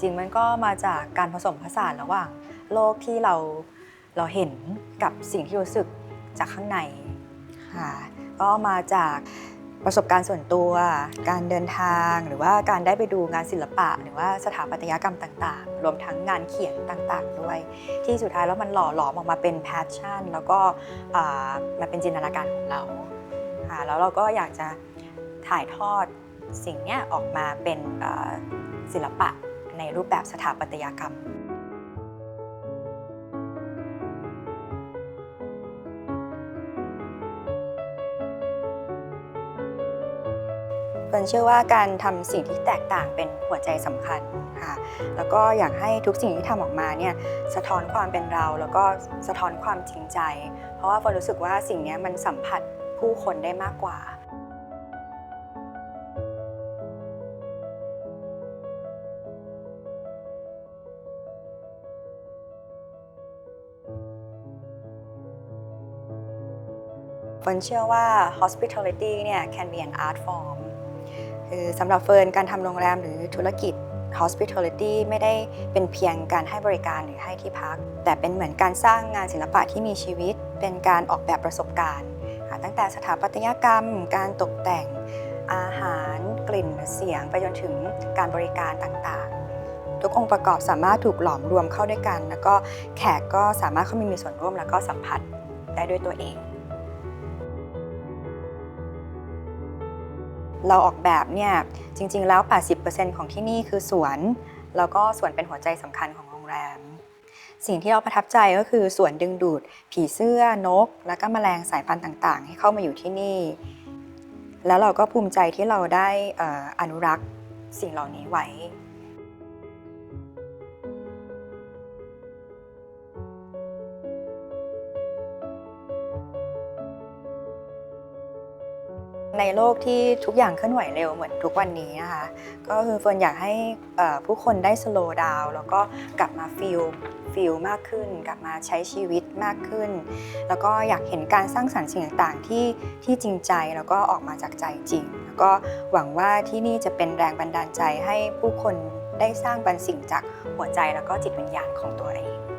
จริงมันก็มาจากการผสมผสานระหว่างโลกที่เราเราเห็นกับสิ่งที่รู้สึกจากข้างในค่ะก็มาจากประสบการณ์ส่วนตัว การเดินทางหรือว่าการได้ไปดูงานศิลปะ หรือว่าสถาปัตยกรรมต่าง ๆ รวมทั้งงานเขียนต่างๆ ด้วย ที่สุดท้ายแล้วมันหล่อหลอมออกมาเป็นแพชชั่น แล้วก็มันเป็นจินตนาการของเราค่ะแล้วเราก็อยากจะถ่ายทอดสิ่งนี้ออกมาเป็นศิลปะ ในรูปแบบสถาปัตยกรรม เฟิร์นเชื่อว่าการทำสิ่งที่แตกต่างเป็นหัวใจสำคัญค่ะ แล้วก็อยากให้ทุกสิ่งที่ทำออกมาเนี่ยสะท้อนความเป็นเราแล้วก็สะท้อนความจริงใจ เพราะว่าเฟิร์นรู้สึกว่าสิ่งนี้มันสัมผัสผู้คนได้มากกว่า เฟิร์นเชื่อว่า hospitality เนี่ย can be an art form คือสำหรับเฟิร์นการทำโรงแรมหรือธุรกิจ hospitality ไม่ได้เป็นเพียงการให้บริการหรือให้ที่พัก แต่เป็นเหมือนการสร้างงานศิลปะที่มีชีวิต เป็นการออกแบบประสบการณ์ ตั้งแต่สถาปัตยกรรม การตกแต่งอาหารกลิ่นเสียง ไปจนถึงการบริการต่างๆ ทุกองค์ประกอบสามารถถูกหลอมรวมเข้าด้วยกัน แล้วก็แขกก็สามารถเข้ามามีส่วนร่วมแล้วก็สัมผัสได้ด้วยตัวเอง เราออกแบบเนี่ยจริง ๆ แล้ว 80%ของที่นี่คือสวน แล้วก็สวนเป็นหัวใจสำคัญของโรงแรม สิ่งที่เราประทับใจก็คือสวนดึงดูด ผีเสื้อนก และก็แมลงสายพันธุ์ต่างๆ ให้เข้ามาอยู่ที่นี่ แล้วเราก็ภูมิใจที่เราได้อออนุรักษ์สิ่งเหล่านี้ไว้ ในโลกที่ทุกอย่างเคลื่อนไหวเร็วเหมือนทุกวันนี้นะคะ ก็คือเฟิร์นอยากให้ผู้คนได้สโลว์ดาวแล้วก็กลับมาฟีลฟีลมากขึ้น กลับมาใช้ชีวิตมากขึ้น แล้วก็อยากเห็นการสร้างสรรค์สิ่งต่างๆที่ที่จริงใจแล้วก็ออกมาจากใจจริง แล้วก็หวังว่าที่นี่จะเป็นแรงบันดาลใจให้ผู้คนได้สร้างบรรสิ่งจากหัวใจแล้วก็จิตวิญญาณของตัวเอง